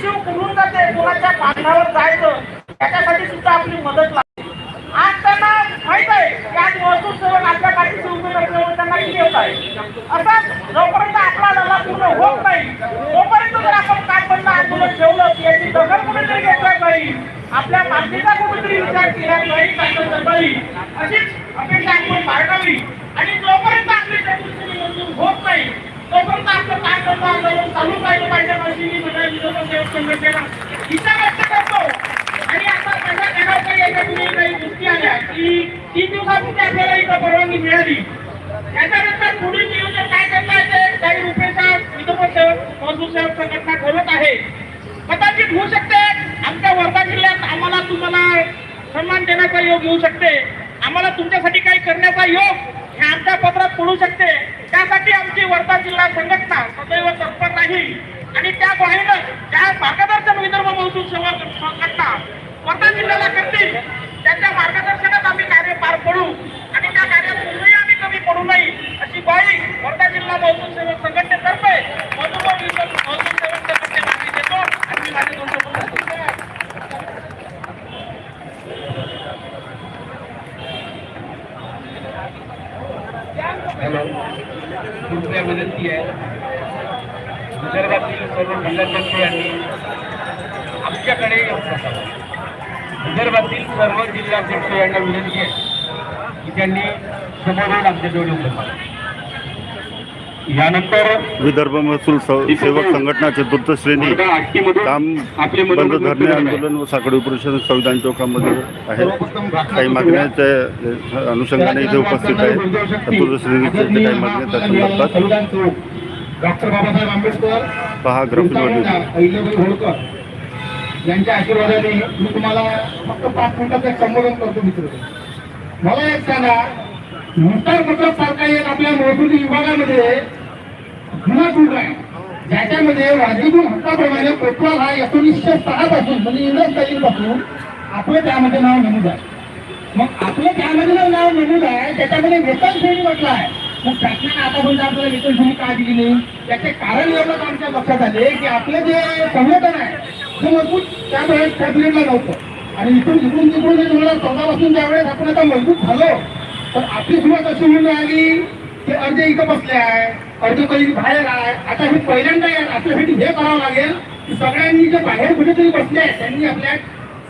शिव कुठून जाते कोणाच्या पाठावर जायचं त्याच्यासाठी सुद्धा आपली मदत लागते. आज त्यांना माहीत आहे की आज महसूल सेवक आपल्या काही सुरू नसल्यामुळे त्यांना किती होत आहे. असा जोपर्यंत आपला लढा पूर्ण होत नाही तोपर्यंत जर आपण काय बंद आंदोलन ठेवलं याची दखल कुठेतरी घेतला नाही आपल्या मागणीचा कुठेतरी विचार केला नाही विरोधक सेवक संघटनेला इच्छा व्यक्त करतो. आणि आता माझ्या जगाच्या याच्यातून काही गोष्टी आल्या की तीन दिवसापूर्वी आपल्याला इथं परवानगी मिळाली. त्याच्यानंतर पुढील नियोजन काय करणार येते? काही रुपयेचा विदर्भ सेवक मजदूर संघटना ठरवत आहे. कदाचित होऊ शकते. आमच्या वर्धा जिल्ह्यात आम्हाला तुम्हाला सन्मान देण्याचा योग येऊ शकते. आम्हाला तुमच्यासाठी काही करण्याचा योग हे आमच्या पत्रात पडू शकते. त्यासाठी आमची वर्धा जिल्हा संघटना सदैव तत्पर राहील. आणि त्या बाहेरच त्या मार्गदर्शन विदर्भ महसूल सेवा संघटना वर्धा जिल्ह्याला करतील. त्यांच्या मार्गदर्शनात आम्ही कार्य पार पडू. आणि त्या कार्यापूर्वी आम्ही कमी पडू नाही अशी ग्वाही वर्धा जिल्हा महसूल सेवा संघटनेतर्फे मधुबन महसूल सेवक संघटनेला आम्ही देतो आणि मी माझे दोन शब्द सांगतो. हॅलो कृपया विनंती आहे विदर्भातील सर्व जिल्हाध्यक्ष यांनी आमच्याकडे येऊन बसावं. विदर्भातील सर्व जिल्हाध्यक्ष यांना विनंती आहे की त्यांनी समोरून आमच्याजवळ येऊन यानंतर विदर्भ महसूल सेवक संघटना चतुर्थ श्रेणी काम बंद धरणे आंदोलन व साखळी उपोषण संविधान चौकामध्ये आहे काही मागण्याच्या अनुषंगाने इथे उपस्थित आहे चतुर्थ श्रेणीचे काही मागण्या त्या संदर्भात डॉक्टर बाबासाहेब आंबेडकर पहा होळकर यांच्या आशीर्वादाने मी तुम्हाला फक्त पाच मिनिटात एक संबोधन करतो मित्र. मला एक सांगा मुस्तार मतलब सारखा एक आपल्या महसुली विभागामध्ये जुना टूर आहे. ज्याच्यामध्ये वाजवी हक्काप्रमाणे पेट्रोल हा एकोणीसशे सहा पासून म्हणजे इंग्रजपासून आपलं त्यामध्ये नाव नमूद आहे. मग आपलं त्यामध्ये नाव नमूद आहे त्याच्यामध्ये वेतन श्रेणी म्हटलं आहे मग शासनाने आतापर्यंत म्हणजे आपल्याला वेतन श्रेणी का दिली नाही? त्याचे कारण एवढंच आमच्या लक्षात आले की आपलं जे संघटन आहे ते मजबूत त्यावेळेस कॅबिनेटला नव्हतं. आणि इथून इकडून तिकडून जे दोन हजार ज्यावेळेस आपण आता मजबूत झालो तर आपली सुरुवात अशी म्हणून आली की अर्धे इथं बसले आहे अर्धे काही बाहेर आहे. आता हे पहिल्यांदा आहे, आपल्यासाठी हे करावं लागेल की सगळ्यांनी जे बाहेर कुठेतरी बसले आहेत त्यांनी आपल्या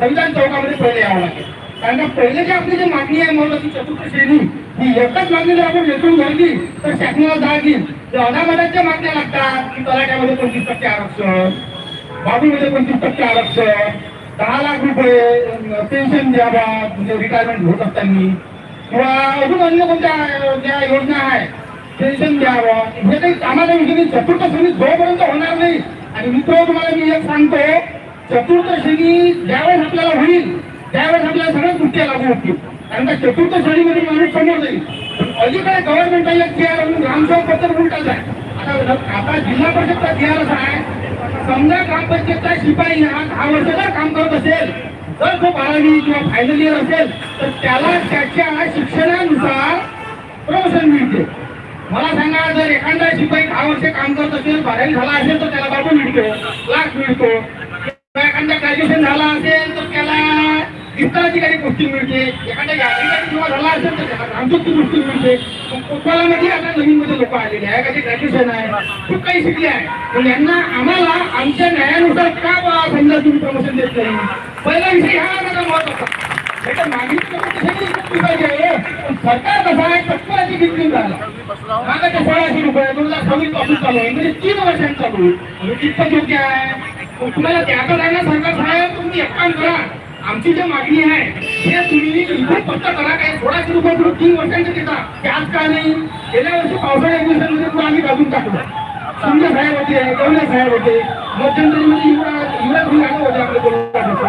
संविधान चौकामध्ये पहिले यावं लागेल. कारण पहिले जे आपली जी मागणी आहे म्हणून चतुर्थ श्रेणी ही एकच मागणी जर आपण वेचून धरली तर शासनाला जाग येईल. अनामताच्या मागण्या लागतात की तलाट्यामध्ये पंचवीस टक्के आरक्षण बाजूमध्ये पंचवीस टक्के आरक्षण दहा लाख रुपये पेन्शन द्यावा म्हणजे रिटायरमेंट होत असताना. किंवा अजून अन्य कोणत्या ज्या योजना आहे पेन्शन द्यावं हे काही कामाच्या विषयी चतुर्थ श्रेणी जोपर्यंत होणार नाही. आणि मित्र तुम्हाला मी एक सांगतो. चतुर्थ श्रेणी ज्यावेळेस आपल्याला होईल त्यावेळेस आपल्याला सगळ्या गोष्टी लागू होतील. कारण का चतुर्थ श्रेणीमध्ये माणूस समोर जाईल. पण अलीकडे गव्हर्नमेंटला एक केअर म्हणून ग्रामसेवक पत्र उलटाच आहे. आता आता जिल्हा परिषदचा केअर असा आहे. समजा ग्रामपंचायतचा शिपाई हा दहा वर्ष जर काम करत असेल. जर तो बारावी किंवा फायनल इयर असेल तर त्याला त्याच्या शिक्षणानुसार प्रमोशन मिळते. मला सांगा जर एखादा शिपाई दहा वर्ष काम करत असेल बारावी झाला असेल तर त्याला बाबू मिळतो लाख मिळतो. एखादा ग्रॅज्युएशन झाला असेल तर त्याला विस्ताराची काही गोष्टी मिळते एखाद्या यात्रेसाठी किंवा झाला असेल तर त्याला ग्रामसूची गोष्टी मिळते. कोकणामध्ये आता नवीन मध्ये लोक आलेले आहे काही ग्रॅज्युएशन आहे खूप काही शिकले आहे पण यांना आम्हाला आमच्या न्यायानुसार का बा समजा तुम्ही प्रमोशन देत नाही? पहिला विषय हा माझा महत्त्वाचा. त्याच्या मागणी पण सरकार कसा आहे? तत्पराची झाला. मागाचे सोळाशे रुपये दोन हजार सव्वीसपासून चालू आहे म्हणजे तीन वर्षांचा चालू कितपत योग्य आहे. तुम्हाला त्याचं आहे ना सरकार साहेब तुम्ही एक काम करा. आमची जी मागणी आहे हे तुम्ही इथे फक्त करा काय? सोळाशे रुपये तुम्ही तीन वर्षांचे देता. त्याच का नाही. गेल्या वर्षी पावसाळ्या दिवसांमध्ये पण आम्ही बाजून टाकलो. सुंदर साहेब होते गवले साहेब होते. मध्यंतरीमध्ये युवराज युवराज भी आले होते आपले कोल्हापूरचे.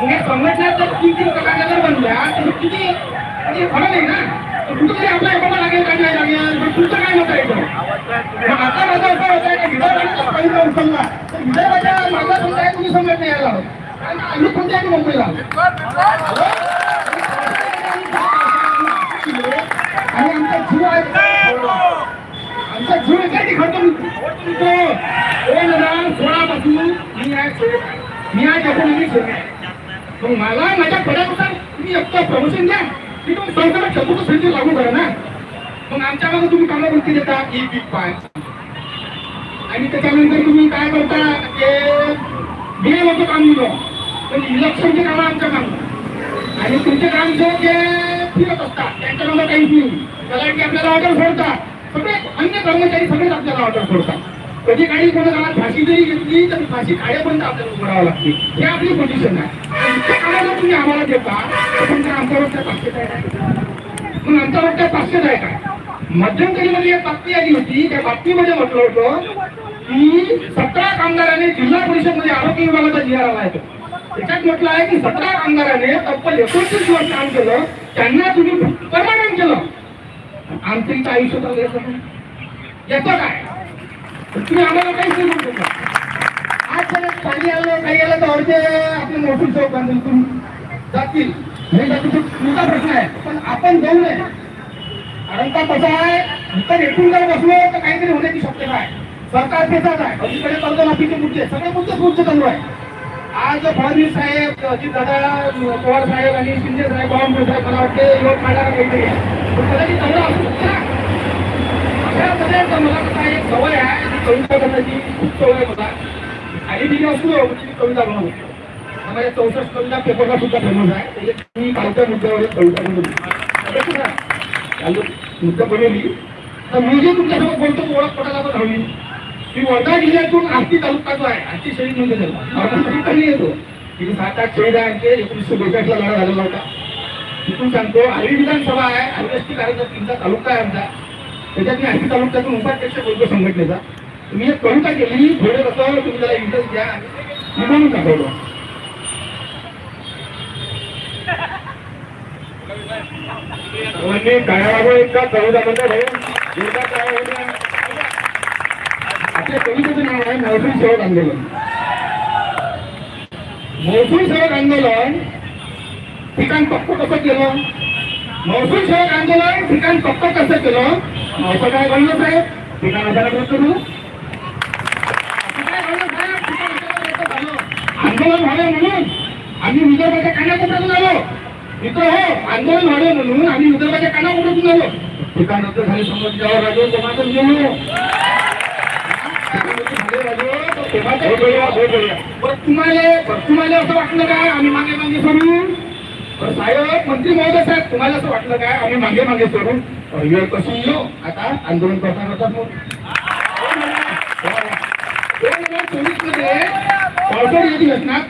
मग या संघटना जर तीन तीन प्रकारच्या जर बनल्या तर किती? म्हणजे खरं नाही ना? कुठेतरी आपला एखादा लागेल काय नाही लागेल. पण तुमचं काय होतं इथं? आता माझं असं होत आहे की विदर्भाचा पहिला उचलला तर विदर्भाच्या माझा समजा तुम्ही समजत नाही यायला हवं. कारण आम्ही कोणत्या आहे मुंबईला आणि आमचा जीव आहे आमचा जीव एकाठी खर्च दोन हजार सोळा पासून मी आहे सेवक. मी आहे एकोणीस सेवक आहे. मग मला माझ्या पदानुसार तुम्ही एक प्रमोशन द्या की तुम्ही संस्थेला चतुर्थ श्रेणी लागू करा ना मग आमच्या मागे तुम्ही कामा कोणती देता ई पीक पाय आणि त्याच्यानंतर तुम्ही काय करता ते बिलाचं काम दिलं पण इलेक्शनचे काम आमच्या काम आणि तुमचे काम जे ते फिरत असतात त्यांच्याकडे काहीच नाही. त्याला की आपल्याला ऑर्डर सोडतात. सगळे अन्य कर्मचारी सगळेच आपल्याला ऑर्डर सोडतात. कधी काही कोणा गावात फाशी जरी घेतली तर फाशी काढेपर्यंत आपल्याला उभं राहावं लागते. हे आपली पोझिशन आहे. इतक्या कामाला तुम्ही आम्हाला देता तर तुमच्या आमच्यावर त्या पाचशे आहे. काय मग आमच्यावर त्या पाचशेच आहे काय? मध्यंतरीमध्ये एक बातमी आली होती त्या बातमीमध्ये म्हटलं होतं की सतरा कामगारांनी जिल्हा परिषदमध्ये आरोग्य विभागाचा जी आर आला आहे तो. त्याच्यात म्हटलं आहे की सतरा कामगारांनी तब्बल एकोणतीस वर्ष काम केलं त्यांना तुम्ही परमानंट केलं. आमचं आयुष्य चालू आहे काय? तुम्ही आम्हाला काहीच नाही म्हणू आज जर खाली आलं काही आलं तर अर्धे आपले मोठी चौक बांधून जातील. हे जातील तुमचा प्रश्न आहे. पण आपण जाऊ नये. कारण का कसं आहे तर एकूण जर बसलो तर काहीतरी होण्याची शक्यता आहे. सरकार तेचाच आहे. अलीकडे कर्जमाफीचे मुद्दे सगळे मुद्दे उच्च चालू आहे. आज फडणवीस साहेब अजितदादा पवार साहेब आणि शिंदे साहेब बावनकुळे साहेब मला वाटते योग काढायला काहीतरी आहे पण कदाचित चांगलं असू शकता ना मला कसा एक सवय आहे ती कविता करण्याची खूप सवय आहे मला. आणि मी असलो की मी कविता बनवतो माझ्या चौसष्ट कविता पेपरला सुद्धा फेमस आहे. मी कालच्या मुद्द्यावर एक कविता बनवली मुद्दा बनवली. तर मी जे तुमच्यासोबत बोलतो ओळख पटायला पण हवी. मी वर्धा जिल्ह्यातून आष्टी तालुका जो आहे. आष्टी शहीद म्हणजे झाला येतो. तिथे सात आठ शहीद आहे आमचे एकोणीसशे बेचाळीसला लढा झालेला होता. तिथून सांगतो आर्वी विधानसभा आहे. आदिवासी कार्यकर्त्यांचा तालुका आहे आमचा. त्याच्यात मी आष्टी तालुक्यातून उपाध्यक्ष बोलतो संघटनेचा. मी एक कविता केली थोडं कसं तुम्ही त्याला इंटरेस्ट द्या. मी म्हणून दाखवलो काळावर इतका कविता हे. एकदा काय होतं? कवितेचं नाव आहे महसूल सेवक आंदोलन महसूल सेवक आंदोलन ठिकाण पक्क कसं केलं महसूल सेवक आंदोलन ठिकाण पक्क कसं केलं असं काय घडलं साहेब ठिकाण असायला बरं करू असं झालं. आंदोलन व्हावे म्हणून आम्ही विदर्भाच्या कानाकोपऱ्यातून आलो मित्र हो आंदोलन व्हावे म्हणून आम्ही विदर्भाच्या कानाकोपऱ्यातून आलो ठिकाण रद्द झाले समज जेव्हा राजो तेव्हाच गेलो तुम्हाला असं वाटलं काय? आम्ही मागे मागे सोडू? साहेब मंत्री महोदय साहेब तुम्हाला असं वाटलं काय? आम्ही मागे मागे सोडू? अरे वेळ कशी येऊ आता आंदोलन करता करतात मग. दोन हजार चोवीसमध्ये पावसाळी अधिवेशनात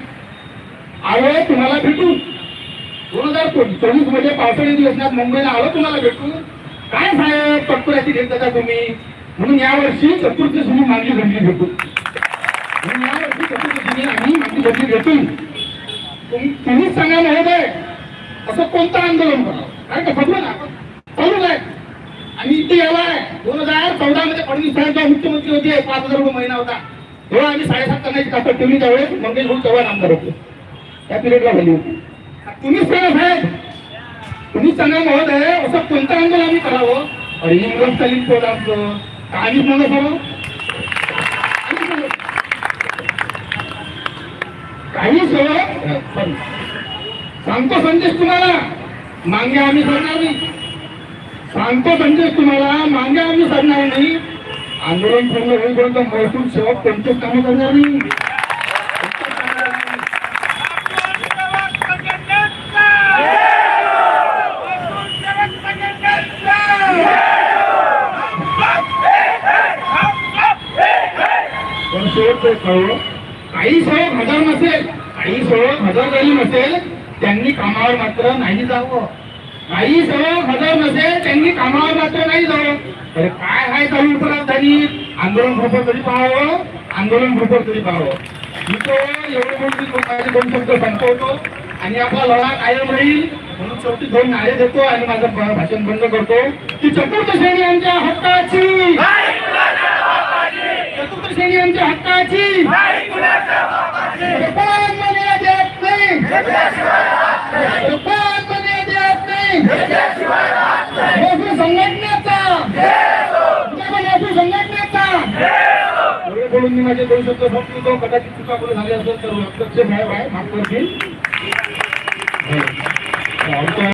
आलो तुम्हाला भेटू. दोन हजार चोवीसमध्ये पावसाळी अधिवेशनात मुंबईला आलो तुम्हाला भेटू. काय साहेब तत्पुराची घेत जाता तुम्ही? म्हणून यावर्षी चतुर्थीसुनी मागणी घडली भेटू. म्हणून यावर्षी चतुर्थीसुनी आम्ही मागणी घडली भेटू. तुम्ही तुम्हीच सांगा महोदय असं कोणतं आंदोलन करावं काय का बघू ना आपण. आहे आणि इथे यावाय दोन हजार चौदा मध्ये फडणवीस साहेब जेव्हा मुख्यमंत्री होते. पाच हजार रुपये महिना होता. तेव्हा आम्ही साडेसात करण्याची ताकद ठेवली. त्यावेळेस मंगेश भाऊ चव्हाण आमदार होते. त्या पिरियडला झाली होती. तुम्हीच सांगा साहेब. तुम्हीच सांगा महोदय असं कोणतं आंदोलन आम्ही करावं? अरे इंग्रजकालीन पोट आमचं आणि मला म्हणत काही सेवक सांगतो संदेश तुम्हाला. मागे आम्ही सरणार नाही. सांगतो संदेश तुम्हाला. मागे आम्ही सरणार नाही. आंदोलन पूर्ण होईपर्यंत महसूल सेवक कोणतेच कामं करणार नाही. शेवटचं एक काही सेवक हजर नसेल काही सेवक हजर जरी नसेल त्यांनी कामावर मात्र नाही जावं. काही सेवक हजर नसेल त्यांनी कामावर मात्र नाही जावं. तर काय आहे चालू उत्तराधारी आंदोलन ग्रुपवर तरी पाहावं आंदोलन ग्रुपवर तरी पाहावं. मी तो एवढे मोठी दोन शब्द संपवतो आणि आपला लढा कायम राहील. म्हणून शेवटी दोन नारे देतो आणि माझं भाषण बंद करतो. की चतुर्थ श्रेणी आमच्या हक्काची. श्रेणी आमच्या हक्काची. मध्ये देत नाही. मध्ये देत नाही. संघटनेचा. संघटनेचा. एवढे बोलून मी माझे दोन शब्द संपवतो. कदाचित चुका बोलून झाले असेल तर हस्तक्षेप आहे माफ करतील